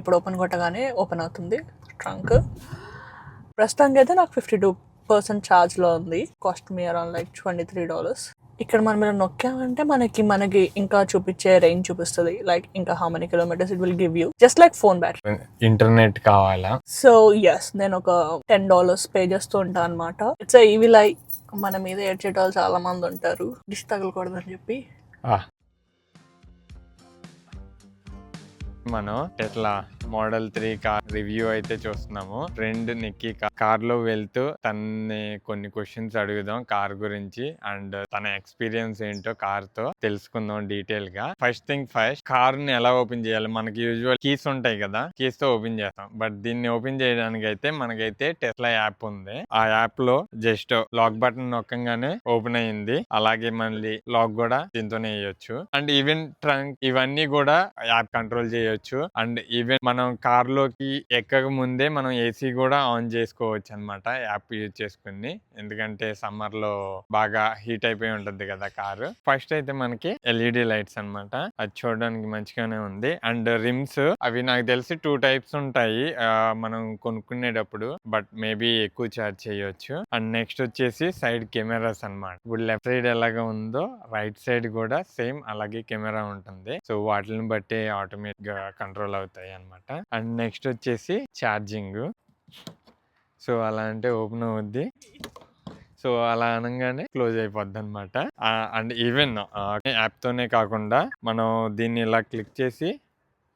ఇప్పుడు ఓపెన్ కొట్టగానే ఓపెన్ అవుతుంది ట్రంక్. ప్రస్తుతానికి అయితే నాకు ఫిఫ్టీ టూ పర్సెంట్ ఛార్జ్లో ఉంది. Cost me around like twenty three dollars. ఇక్కడ మనం ఇలా నొక్కామంటే మనకి మనకి ఇంకా చూపించే రేంజ్ చూపిస్తుంది. లైక్ ఇంకా how many kilometres it will give you just like phone battery internet కావాలా? సో ఎస్ నేను ఒక టెన్ డాలర్స్ పే చేస్తూ ఉంటాను అనమాట ఇట్స్ ఈవి లై మన మీద ఏడ్చేటోళ్ళు చాలా మంది ఉంటారు. డిష్ తగలకూడదని చెప్పి. ఆ. మనం Tesla model three car review అయితే చూస్తున్నాము. ఫ్రెండ్ నిక్కి కార్లో వెళ్తూ తన్ని కొన్ని క్వశ్చన్స్ అడుగుదాం కార్ గురించి అండ్ తన ఎక్స్పీరియన్స్ ఏంటో కార్తో తెలుసుకుందాం డీటెయిల్గా. ఫస్ట్ థింగ్ ఫస్ట్ కార్ని ఎలా ఓపెన్ చేయాలి? మనకి యూజువల్ కీస్ ఉంటాయి కదా కీస్తో ఓపెన్ చేస్తాం. బట్ దీన్ని ఓపెన్ చేయడానికి అయితే మనకైతే టెస్లా యాప్ ఉంది. ఆ యాప్లో జస్ట్ లాక్ బటన్ నొక్కగానే ఓపెన్ అయ్యింది అలాగే మళ్ళీ లాక్ కూడా దీంతోనే వేయొచ్చు. అండ్ ఈవెన్ ట్రంక్ ఇవన్నీ కూడా యాప్ కంట్రోల్ చేయొచ్చు. అండ్ ఈవెన్ మనం మనం కార్లోకి ఎక్కక ముందే మనం ఏసీ కూడా ఆన్ చేసుకోవచ్చు అన్నమాట యాప్ యూజ్ చేసుకుని ఎందుకంటే సమ్మర్లో బాగా హీట్ అయిపోయి ఉంటుంది కదా కారు. ఫస్ట్ అయితే మనకి ఎల్ఈడి లైట్స్ అన్నమాట అది చూడడానికి మంచిగానే ఉంది. అండ్ రిమ్స్ అవి నాకు తెలిసి టూ టైప్స్ ఉంటాయి. మనం కొనుక్కునేటప్పుడు బట్ మేబీ ఎక్కువ చార్జ్ చేయొచ్చు. అండ్ నెక్స్ట్ వచ్చేసి సైడ్ కెమెరాస్ అన్నమాట ఇప్పుడు లెఫ్ట్ సైడ్ ఎలాగ ఉందో రైట్ సైడ్ కూడా సేమ్ అలాగే కెమెరా ఉంటుంది. సో వాటిని బట్టి ఆటోమేటిక్గా కంట్రోల్ అవుతాయి అనమాట. అండ్ నెక్స్ట్ వచ్చేసి ఛార్జింగ్. సో అలా అంటే ఓపెన్ అవుద్ది. సో అలా అనగానే క్లోజ్ అయిపోద్ది అనమాట అండ్ ఈవెన్ యాప్తోనే కాకుండా మనం దీన్ని ఇలా క్లిక్ చేసి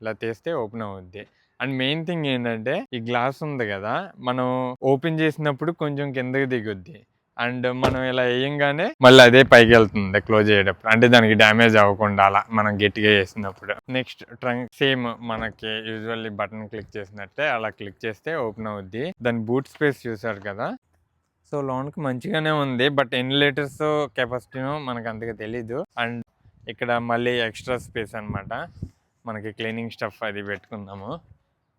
ఇలా తీస్తే ఓపెన్ అవుద్ది. అండ్ మెయిన్ థింగ్ ఏంటంటే ఈ గ్లాస్ ఉంది కదా మనం ఓపెన్ చేసినప్పుడు కొంచెం కిందకి దిగుద్ది. అండ్ మనం ఇలా వేయంగానే మళ్ళీ అదే పైకి వెళ్తుంది క్లోజ్ చేయడప్పుడు అంటే దానికి డ్యామేజ్ అవ్వకుండా అలా మనం గట్టిగా చేసినప్పుడు నెక్స్ట్ ట్రంక్ సేమ్ మనకి యూజువల్లీ బటన్ క్లిక్ చేసినట్టే అలా క్లిక్ చేస్తే ఓపెన్ అవుద్ది. దాని బూట్ స్పేస్ చూసారు కదా? సో లోన్కి మంచిగానే ఉంది. బట్ ఎన్ని లీటర్స్ కెపాసిటీనో మనకు అంతగా తెలీదు. అండ్ ఇక్కడ మళ్ళీ ఎక్స్ట్రా స్పేస్ అన్నమాట. మనకి క్లీనింగ్ స్టఫ్ అది పెట్టుకుందాము.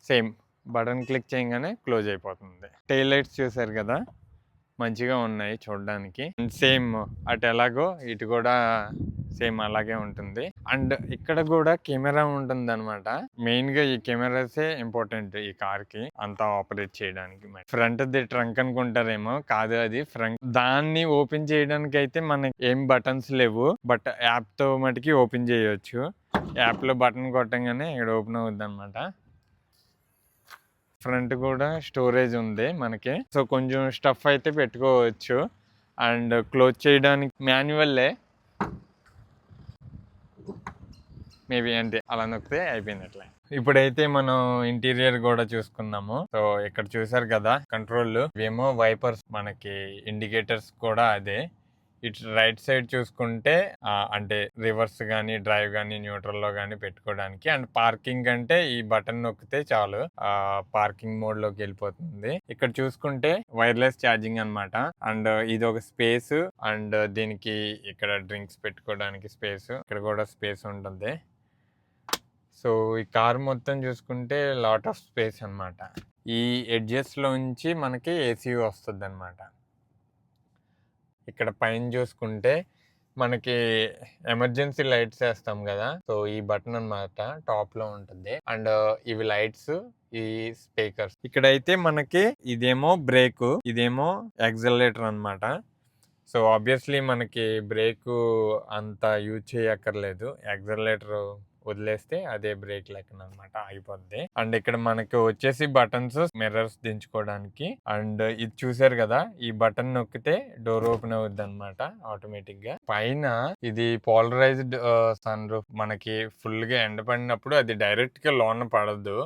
సేమ్ బటన్ క్లిక్ చేయగానే క్లోజ్ అయిపోతుంది. టైల్ లైట్స్ చూసారు కదా? మంచిగా ఉన్నాయి చూడడానికి. సేమ్ అటు ఎలాగో ఇటు కూడా సేమ్ అలాగే ఉంటుంది. అండ్ ఇక్కడ కూడా కెమెరా ఉంటుంది అనమాట మెయిన్గా ఈ కెమెరాసే ఇంపార్టెంట్ ఈ కార్కి అంతా ఆపరేట్ చేయడానికి. ఫ్రంట్ ది ట్రంక్ అనుకుంటారేమో కాదు అది ఫ్రంట్ దాన్ని ఓపెన్ చేయడానికి అయితే మనకి ఏం బటన్స్ లేవు. బట్ యాప్తో మటుకి ఓపెన్ చేయొచ్చు. యాప్లో బటన్ కొట్టంగానే ఇక్కడ ఓపెన్ అవుద్ది అనమాట ఫ్రంట్ కూడా స్టోరేజ్ ఉంది మనకి. సో కొంచెం స్టఫ్ అయితే పెట్టుకోవచ్చు. అండ్ క్లోజ్ చేయడానికి మాన్యువల్లే. మేబీ అంటే అలా నొక్కితే అయిపోయినట్లే. ఇప్పుడైతే మనం ఇంటీరియర్ కూడా చూసుకున్నాము సో ఇక్కడ చూసారు కదా కంట్రోల్ ఏమో వైపర్స్ మనకి ఇండికేటర్స్ కూడా అదే. ఇటు రైట్ సైడ్ చూసుకుంటే అంటే రివర్స్ కానీ డ్రైవ్ కానీ న్యూట్రల్లో కానీ పెట్టుకోవడానికి అండ్ పార్కింగ్ అంటే ఈ బటన్ నొక్కితే చాలు. పార్కింగ్ మోడ్లోకి వెళ్ళిపోతుంది. ఇక్కడ చూసుకుంటే వైర్లెస్ ఛార్జింగ్ అనమాట అండ్ ఇది ఒక స్పేస్. అండ్ దీనికి ఇక్కడ డ్రింక్స్ పెట్టుకోవడానికి స్పేస్. ఇక్కడ కూడా స్పేస్ ఉంటుంది. సో ఈ కార్ మొత్తం చూసుకుంటే లాట్ ఆఫ్ స్పేస్ అన్నమాట. ఈ ఎడ్జెస్ లోంచి మనకి ఏసీ వస్తుంది అనమాట ఇక్కడ పైన చూసుకుంటే మనకి ఎమర్జెన్సీ లైట్స్ వేస్తాం కదా. సో ఈ బటన్ అన్నమాట టాప్లో ఉంటుంది. అండ్ ఇవి లైట్స్ ఈ స్పీకర్స్. ఇక్కడైతే మనకి ఇదేమో బ్రేక్ ఇదేమో ఎగ్జలేటర్ అన్నమాట. సో ఆబ్వియస్లీ మనకి బ్రేక్ అంత యూజ్ చేయక్కర్లేదు. ఎగ్జలేటర్ వదిలేస్తే అదే బ్రేక్ లెక్కన అనమాట అయిపోద్ది అండ్ ఇక్కడ మనకి వచ్చేసి బటన్స్ మిర్రర్స్ దించుకోవడానికి. అండ్ ఇది చూసారు కదా ఈ బటన్ నొక్కితే డోర్ ఓపెన్ అవుద్ది అనమాట ఆటోమేటిక్గా పైన ఇది పోలరైజ్డ్ సన్ రూఫ్ మనకి ఫుల్గా ఎండపడినప్పుడు అది డైరెక్ట్గా లోన పడదు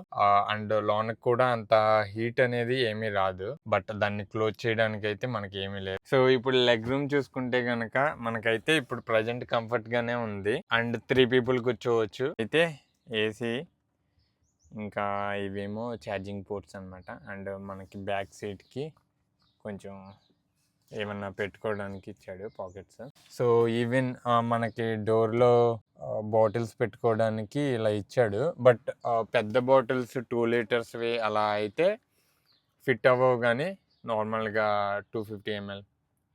అండ్ లోన కూడా అంత హీట్ అనేది ఏమీ రాదు. బట్ దాన్ని క్లోజ్ చేయడానికి అయితే మనకి ఏమీ లేదు. సో ఇప్పుడు లెగ్ రూమ్ చూసుకుంటే గనక మనకైతే ఇప్పుడు ప్రజెంట్ కంఫర్ట్ గానే ఉంది. అండ్ త్రీ పీపుల్ కూర్చోవచ్చు. అయితే ఏసీ ఇంకా ఇవేమో ఛార్జింగ్ పోర్ట్స్ అనమాట అండ్ మనకి బ్యాక్ సీట్కి కొంచెం ఏమన్నా పెట్టుకోవడానికి ఇచ్చాడు పాకెట్స్. సో ఈవెన్ మనకి డోర్లో బాటిల్స్ పెట్టుకోవడానికి ఇలా ఇచ్చాడు. బట్ పెద్ద బాటిల్స్ టూ లీటర్స్వి అలా అయితే ఫిట్ అవ్వవు కానీ నార్మల్గా టూ ఫిఫ్టీ ఎంఎల్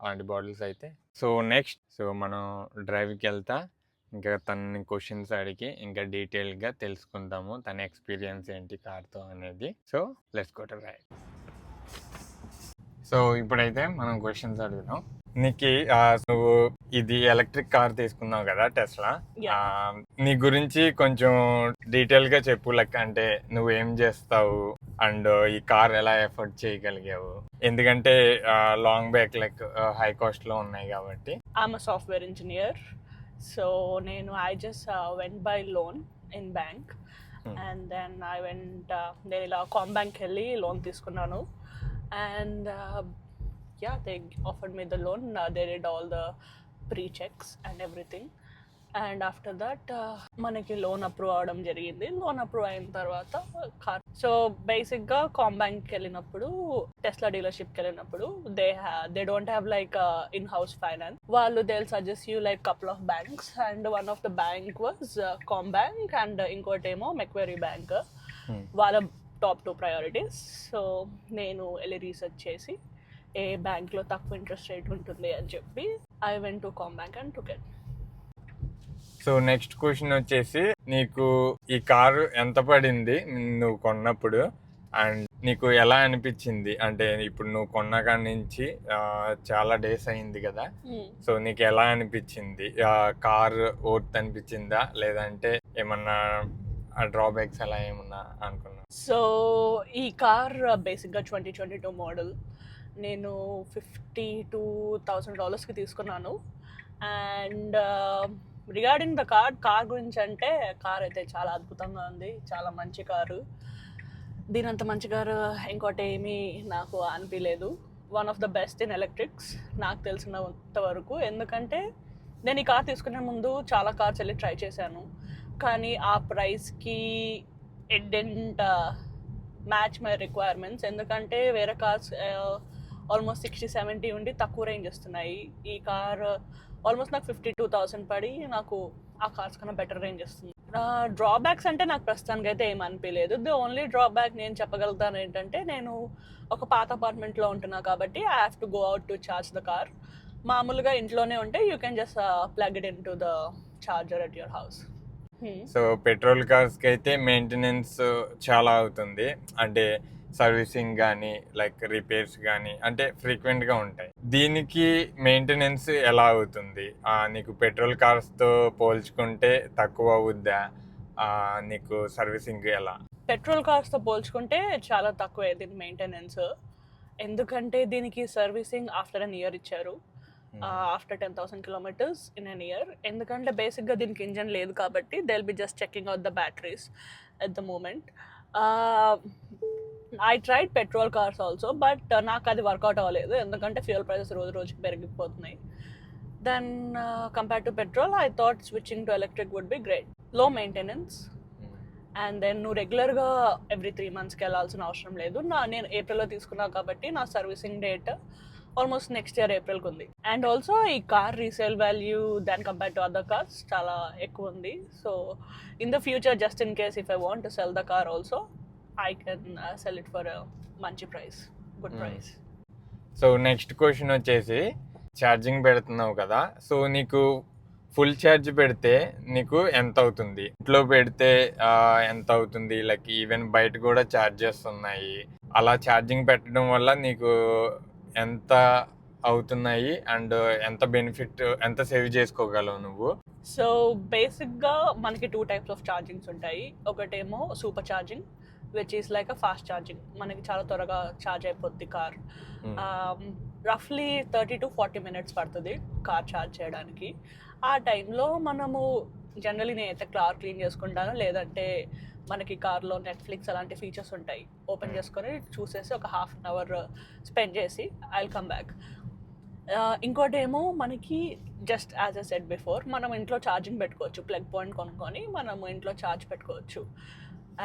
అలాంటి బాటిల్స్ అయితే. సో నెక్స్ట్ సో మనం డ్రైవ్కి వెళ్తా. ఇంకా తనని క్వశ్చన్స్ అడిగి ఇంకా డీటెయిల్గా తెలుసుకుందాము. తన ఎక్స్పీరియన్స్ ఏంటి కార్తో అనేది. So let's go to ride so ఇప్పుడైతే మనం క్వశ్చన్స్ అడుగుదాం. నీకు నువ్వు ఇది ఎలక్ట్రిక్ కార్ తీసుకున్నావు కదా టెస్లా. నీ గురించి కొంచెం డీటెయిల్గా చెప్పు. లెక్క అంటే నువ్వు ఏం చేస్తావు? అండ్ ఈ కార్ ఎలా ఎఫర్ట్ చేయగలిగావు? ఎందుకంటే లాంగ్ బ్యాక్ లైక్ హై కాస్ట్లో ఉన్నాయి కాబట్టి. ఐఎమ్ సాఫ్ట్వేర్ ఇంజనీర్ సో నేను I just went by loan in bank. And then I went నేను ఇలా కామ్ బ్యాంక్ వెళ్ళి లోన్ తీసుకున్నాను. And yeah they offered me the loan they did all the pre checks and everything and after that మనకి loan approve అవడం జరిగింది. Loan approve అయిన తర్వాత car so బేసిక్గా కామ్ బ్యాంక్కి వెళ్ళినప్పుడు టెస్లా డీలర్షిప్కి వెళ్ళినప్పుడు they they don't have like in house finance వాళ్ళు they suggest you like couple of banks and one of the bank was Comm bank and ఇంకోటేమో మెక్వెరీ బ్యాంక్ Hmm. వాళ్ళ top two priorities so నేను వెళ్ళి research చేసి ఏ బ్యాంక్లో తక్కువ interest rate ఉంటుంది అని చెప్పి I went to Comm bank and to get so next question వచ్చేసి నీకు ఈ కారు ఎంత పడింది నువ్వు కొన్నప్పుడు? అండ్ నీకు ఎలా అనిపించింది? అంటే ఇప్పుడు నువ్వు కొన్న కాడి నుంచి చాలా డేస్ అయింది కదా? సో నీకు ఎలా అనిపించింది? కార్ ఓర్త్ అనిపించిందా? లేదంటే ఏమన్నా డ్రాబ్యాక్స్ అలా ఏమన్నా అనుకున్నా? సో ఈ కార్ బేసిక్గా ట్వంటీ ట్వంటీ టూ మోడల్. నేను ఫిఫ్టీ టూ థౌసండ్ డాలర్స్కి తీసుకున్నాను. And regarding the car car గురించి అంటే కార్ అయితే చాలా అద్భుతంగా ఉంది. చాలా మంచి కారు దీనంత మంచి కారు ఇంకోటి ఏమీ నాకు అనిపించలేదు one of the best in electrics నాకు తెలిసినంత వరకు. ఎందుకంటే నేను ఈ కార్ తీసుకునే ముందు చాలా కార్స్ వెళ్ళి ట్రై చేశాను. కానీ ఆ ప్రైస్కి it didn't match my requirements ఎందుకంటే వేరే కార్స్ ఆల్మోస్ట్ సిక్స్టీ సెవెంటీ ఉండి తక్కువ రేంజ్ వస్తున్నాయి. ఈ కార్ uh, ఆల్మోస్ట్ నాకు ఫిఫ్టీ టూ థౌసండ్ పడి నాకు ఆ కార్స్ కన్నా బెటర్ రేంజ్ వస్తుంది. డ్రాబ్యాక్స్ అంటే నాకు ప్రస్తుతానికి అయితే ఏం అనిపించలేదు ది ఓన్లీ డ్రాబ్యాక్ నేను చెప్పగలుగుతాను ఏంటంటే నేను ఒక పాత అపార్ట్మెంట్లో ఉంటున్నా కాబట్టి I have to go out to charge the car మామూలుగా ఇంట్లోనే ఉంటే you can just plug it in to the charger at your house so petrol కార్స్కి అయితే మెయింటెనెన్స్ చాలా అవుతుంది. అంటే సర్వీసింగ్ కానీ లైక్ రిపేర్స్ కానీ అంటే ఫ్రీక్వెంట్గా ఉంటాయి. దీనికి మెయింటెనెన్స్ ఎలా అవుతుంది? ఆ, నీకు పెట్రోల్ కార్స్తో పోల్చుకుంటే తక్కువ అవుద్దా? ఆ, నీకు సర్వీసింగ్ ఎలా? పెట్రోల్ కార్స్తో పోల్చుకుంటే చాలా తక్కువే దీని మెయింటెనెన్స్ ఎందుకంటే దీనికి సర్వీసింగ్ ఆఫ్టర్ అన్ ఇయర్ ఇచ్చారు. After ten thousand kilometres in an year ఎందుకంటే బేసిక్గా దీనికి ఇంజన్ లేదు కాబట్టి they will be just checking out the batteries at the moment I tried petrol cars also but నాకు అది వర్కౌట్ అవ్వలేదు. ఎందుకంటే ఫ్యూయల్ ప్రైసెస్ రోజు రోజుకి పెరిగిపోతున్నాయి. Then compare to petrol I thought switching to electric would be గ్రేట్లో maintenance and then నువ్వు రెగ్యులర్గా every three మంత్స్కి వెళ్ళాల్సిన అవసరం లేదు. నా నేను ఏప్రిల్లో తీసుకున్నా కాబట్టి నా servicing date almost next year ఏప్రిల్కి ఉంది. అండ్ ఆల్సో ఈ car resale value than compare to other cars చాలా ఎక్కువ ఉంది. So in the future just in case if I want to sell the car also I can sell it for మంచి price good. Price so next question వచ్చేసి charging పెడుతున్నావు కదా so నీకు full charge పెడితే నీకు ఎంత అవుతుంది? ఇంట్లో పెడితే ఎంత అవుతుంది? లైక్ ఈవెన్ బయట కూడా ఛార్జెస్ ఉన్నాయి. అలా ఛార్జింగ్ పెట్టడం వల్ల నీకు ఎంత అవుతున్నాయి అండ్ ఎంత బెనిఫిట్ ఎంత సేవ్ చేసుకోగలవు నువ్వు? సో బేసిక్గా మనకి టూ టైప్స్ ఆఫ్ ఛార్జింగ్స్ ఉంటాయి. ఒకటేమో super charging which is like a fast charging మనకి చాలా త్వరగా ఛార్జ్ అయిపోద్ది కార్. రఫ్లీ థర్టీ టు ఫార్టీ మినిట్స్ పడుతుంది కార్ ఛార్జ్ చేయడానికి. ఆ టైంలో మనము జనరలీ నేనైతే కార్ క్లీన్ చేసుకుంటాను. లేదంటే మనకి కార్లో నెట్ఫ్లిక్స్ అలాంటి ఫీచర్స్ ఉంటాయి. Open Hmm. చేసుకొని చూసేసి ఒక హాఫ్ అన్ అవర్ స్పెండ్ చేసి ఐ కమ్ బ్యాక్ ఇంకోటి ఏమో మనకి just as a set before మనం ఇంట్లో ఛార్జింగ్ పెట్టుకోవచ్చు. ప్లగ్ పాయింట్ కొనుక్కొని మనం ఇంట్లో ఛార్జ్ పెట్టుకోవచ్చు.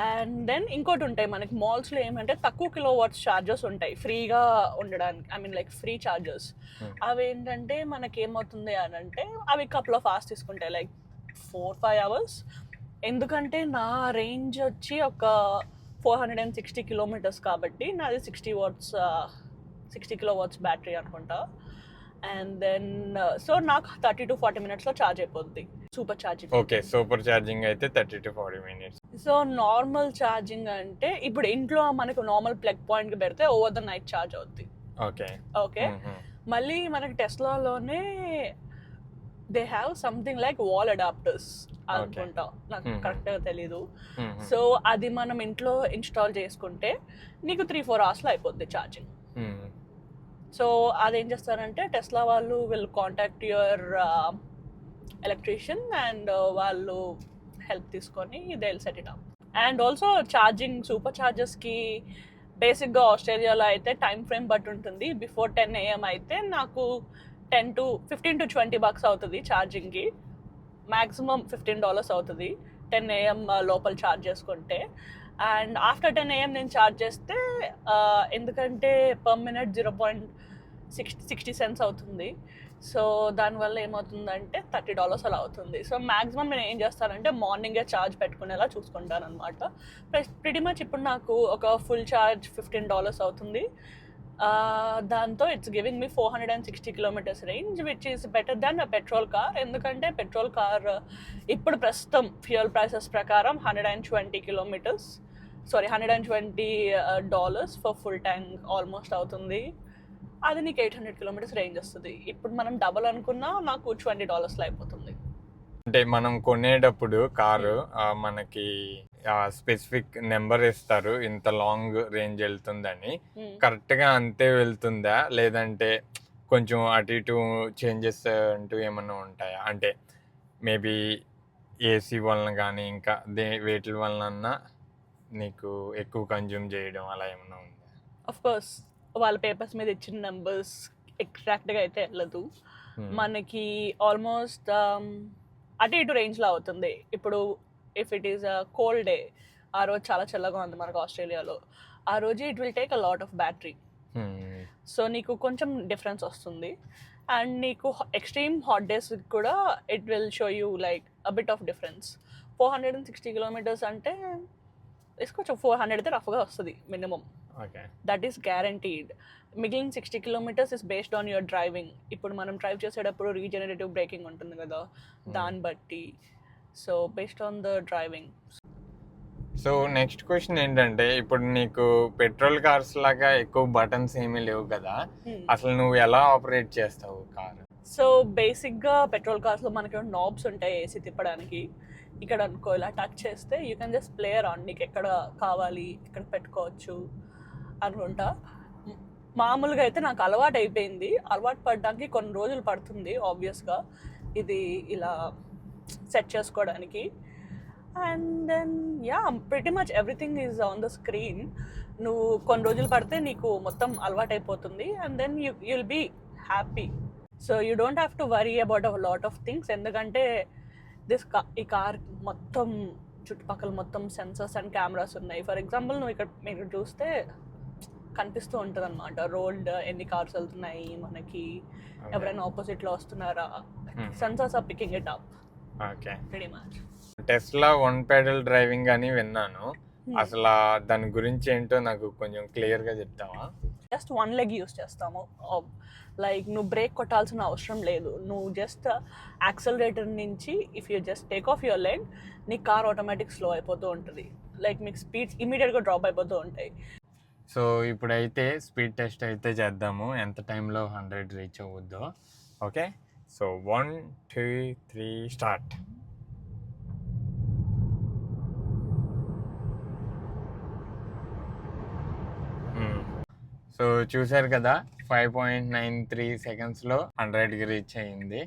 అండ్ దెన్ ఇంకోటి ఉంటాయి. మనకి మాల్స్లో ఏమంటే తక్కువ కిలో వాట్స్ ఛార్జెస్ ఉంటాయి ఫ్రీగా ఉండడానికి I mean like free charges Hmm. అవి ఏంటంటే మనకి ఏమవుతుంది అని అంటే అవి కప్లో ఫాస్ట్ తీసుకుంటాయి. లైక్ ఫోర్ ఫైవ్ అవర్స్ ఎందుకంటే నా రేంజ్ వచ్చి ఒక four hundred and sixty kilometres కాబట్టి నాది sixty watts sixty kilo watts battery అనుకుంటా. అండ్ దెన్ సో నాకు థర్టీ టు ఫార్టీ మినిట్స్లో ఛార్జ్ అయిపోద్ది. Super charging okay super charging అయితే thirty to forty minutes. So normal charging అంటే ఇప్పుడు ఇంట్లో మనకు నార్మల్ ప్లగ్ పాయింట్కి పెడితే ఓవర్ ద నైట్ ఛార్జ్ అవుద్ది. ఓకే ఓకే మళ్ళీ మనకి టెస్లాలోనే they have something like wall adapters అనుకుంటా. నాకు Mhm. కరెక్ట్గా తెలీదు. సో అది మనం ఇంట్లో ఇన్స్టాల్ చేసుకుంటే నీకు త్రీ ఫోర్ అవర్స్లో అయిపోద్ది ఛార్జింగ్ సో అదేం చేస్తారంటే టెస్లా వాళ్ళు will contact your electrician and వాళ్ళు హెల్ప్ తీసుకొని they set it up and also charging super ఛార్జెస్కి బేసిక్గా ఆస్ట్రేలియాలో అయితే టైం ఫ్రేమ్ బట్టి ఉంటుంది. బిఫోర్ టెన్ ఏఎం అయితే నాకు ten to fifteen to twenty bucks అవుతుంది ఛార్జింగ్కి మ్యాక్సిమం ఫిఫ్టీన్ డాలర్స్ అవుతుంది. టెన్ ఏఎం లోపల ఛార్జ్ చేసుకుంటే. అండ్ ఆఫ్టర్ టెన్ ఏఎం నేను ఛార్జ్ చేస్తే ఎందుకంటే per minute zero point sixty sixty cents అవుతుంది. సో దానివల్ల ఏమవుతుందంటే థర్టీ డాలర్స్ అలా అవుతుంది. సో మ్యాక్సిమం నేను ఏం చేస్తానంటే మార్నింగే ఛార్జ్ పెట్టుకునేలా చూసుకుంటాను అనమాట ప్రిటీ మచ్ ఇప్పుడు నాకు ఒక ఫుల్ ఛార్జ్ ఫిఫ్టీన్ డాలర్స్ అవుతుంది. దాంతో it's giving me four hundred and sixty kilometres range which is better than petrol car ఎందుకంటే పెట్రోల్ కార్ ఇప్పుడు ప్రస్తుతం ఫ్యూయల్ ప్రైసెస్ ప్రకారం hundred and twenty kilometres sorry hundred and twenty dollars for full tank almost అవుతుంది. అది నీకు eight hundred kilometres range వస్తుంది. ఇప్పుడు మనం డబల్ అనుకున్నా నాకు ట్వంటీ డాలర్స్లో అయిపోతుంది. అంటే మనం కొనేటప్పుడు కారు మనకి స్పెసిఫిక్ నెంబర్ ఇస్తారు ఇంత లాంగ్ రేంజ్ వెళ్తుందని. కరెక్ట్గా అంతే వెళ్తుందా? లేదంటే కొంచెం అటు ఇటు చేంజెస్ అంటూ ఏమన్నా ఉంటాయా? అంటే మేబీ ఏసీ వలన కానీ ఇంకా దే వేటి వలన నీకు ఎక్కువ కన్జ్యూమ్ చేయడం అలా ఏమన్నా ఉందా? అఫ్ కోర్స్ వాళ్ళ పేపర్స్ మీద ఇచ్చిన నెంబర్స్ ఎగ్జాక్ట్గా అయితే వెళ్ళదు. మనకి ఆల్మోస్ట్ అటు ఇటు రేంజ్లో అవుతుంది. ఇప్పుడు if it is a cold day ఆ రోజు చాలా చల్లగా ఉంది మనకు ఆస్ట్రేలియాలో. ఆ రోజు it will take a lot of battery Hmm. So నీకు కొంచెం డిఫరెన్స్ వస్తుంది. అండ్ నీకు ఎక్స్ట్రీమ్ హాట్ డేస్ కూడా it will show you like a bit of difference four hundred and sixty kilometres అంటే తీసుకోవచ్చు ఫోర్ హండ్రెడ్ అయితే రఫ్గా వస్తుంది మినిమం దట్ ఈస్ గ్యారంటీడ్ మిగిలిన sixty kilometres is based on your driving ఇప్పుడు మనం డ్రైవ్ చేసేటప్పుడు రీజనరేటివ్ బ్రేకింగ్ ఉంటుంది కదా దాన్ని బట్టి. So based on the driving so next question ఏంటంటే ఇప్పుడు నీకు పెట్రోల్ కార్స్ లాగా ఎక్కువ బటన్స్ ఏమీ లేవు కదా అసలు నువ్వు ఎలా ఆపరేట్ చేస్తావు కార్ సో బేసిక్గా పెట్రోల్ కార్స్లో మనకి నాబ్స్ ఉంటాయి ఏసీ తిప్పడానికి ఇక్కడ అనుకో ఇలా టచ్ చేస్తే you can just player on నీకు ఎక్కడ కావాలి ఎక్కడ పెట్టుకోవచ్చు అనుకుంటా. మామూలుగా అయితే నాకు అలవాటు అయిపోయింది. అలవాటు పడడానికి కొన్ని రోజులు పడుతుంది ఆబ్వియస్గా ఇది ఇలా సెట్ చేసుకోవడానికి. And then yeah pretty much everything is on the screen నువ్వు కొన్ని రోజులు పడితే నీకు మొత్తం అలవాటు అయిపోతుంది and then you you'll be happy so you don't have to worry about a lot of things ఎందుకంటే దిస్ ఈ కార్ మొత్తం చుట్టుపక్కల మొత్తం సెన్సర్స్ అండ్ కెమెరాస్ ఉన్నాయి. ఫర్ ఎగ్జాంపుల్ నువ్వు ఇక్కడ మీరు చూస్తే కనిపిస్తూ ఉంటుంది అనమాట రోడ్ ఎన్ని కార్స్ వెళ్తున్నాయి మనకి? ఎవరైనా ఆపోజిట్లో వస్తున్నారా. Sensors are picking it up okay Tesla one pedal driving అని విన్నాను. అసలు ఆ దాని గురించి ఏంటో నాకు కొంచెం క్లియర్గా చెప్తావా? జస్ట్ వన్ లెగ్ యూస్ చేస్తాము. లైక్ నువ్వు బ్రేక్ కొట్టాల్సిన అవసరం లేదు. నువ్వు జస్ట్ యాక్సలరేటర్ నుంచి if you just take off your leg నీ కార్ ఆటోమేటిక్ స్లో అయిపోతూ ఉంటుంది. లైక్ మీకు స్పీడ్స్ ఇమీడియట్గా డ్రాప్ అయిపోతూ ఉంటాయి. సో ఇప్పుడైతే స్పీడ్ టెస్ట్ అయితే చేద్దాము. ఎంత టైంలో hundred reach అవ్వద్దో. Okay so one two three start. So చూసారు కదా ఫైవ్ పాయింట్ నైన్ త్రీ సెకండ్స్లో హండ్రెడ్కి రీచ్ అయింది.